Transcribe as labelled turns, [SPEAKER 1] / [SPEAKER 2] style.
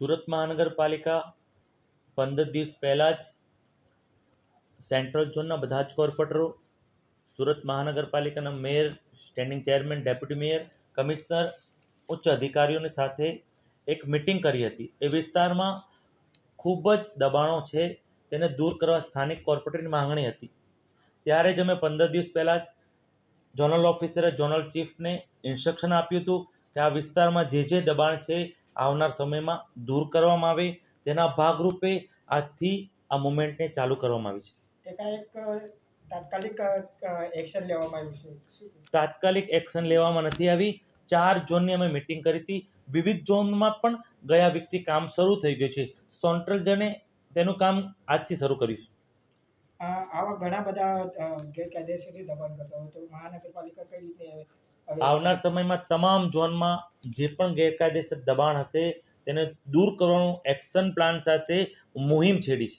[SPEAKER 1] સુરત મહાનગરપાલિકા પંદર દિવસ પહેલાં જ સેન્ટ્રલ ઝોનના બધા જ કોર્પોરેટરો, સુરત મહાનગરપાલિકાના mayor, standing chairman, deputy mayor, commissioner, ઉચ્ચ અધિકારીઓની સાથે એક મિટિંગ કરી હતી. એ વિસ્તારમાં ખૂબ જ દબાણો છે, તેને દૂર કરવા સ્થાનિક કોર્પોરેટરની માંગણી હતી. ત્યારે જ અમે પંદર દિવસ પહેલાં જ ઝોનલ ઓફિસરે ઝોનલ ચીફને ઇન્સ્ટ્રક્શન આપ્યું હતું કે આ વિસ્તારમાં જે જે દબાણ છે આવનાર સમયમાં દૂર કરવામાં આવે તેના ભાગરૂપે આજથી આ મુવમેન્ટને ચાલુ કરવામાં આવી છે.
[SPEAKER 2] તાત્કાલિક એક્શન લેવામાં આવ્યું છે?
[SPEAKER 1] તાત્કાલિક એક્શન લેવામાં નથી આવી. ચાર ઝોનની અમે મિટિંગ કરી હતી. વિવિધ ઝોનમાં પણ ગયા વીકથી કામ શરૂ થઈ ગયું છે. સેન્ટ્રલ ઝોને તેનું કામ આજથી શરૂ કર્યું છે.
[SPEAKER 2] આવા ઘણા બધા ગેરકાયદેસર દબાણ કરતા હોય તો મહાનગરપાલિકા કઈ રીતે
[SPEAKER 1] આવનાર સમયમાં તમામ ઝોનમાં જે પણ ગેરકાયદેસર દબાણ હશે તેને દૂર કરવાનું એક્શન પ્લાન સાથે મુહિમ છેડી છે.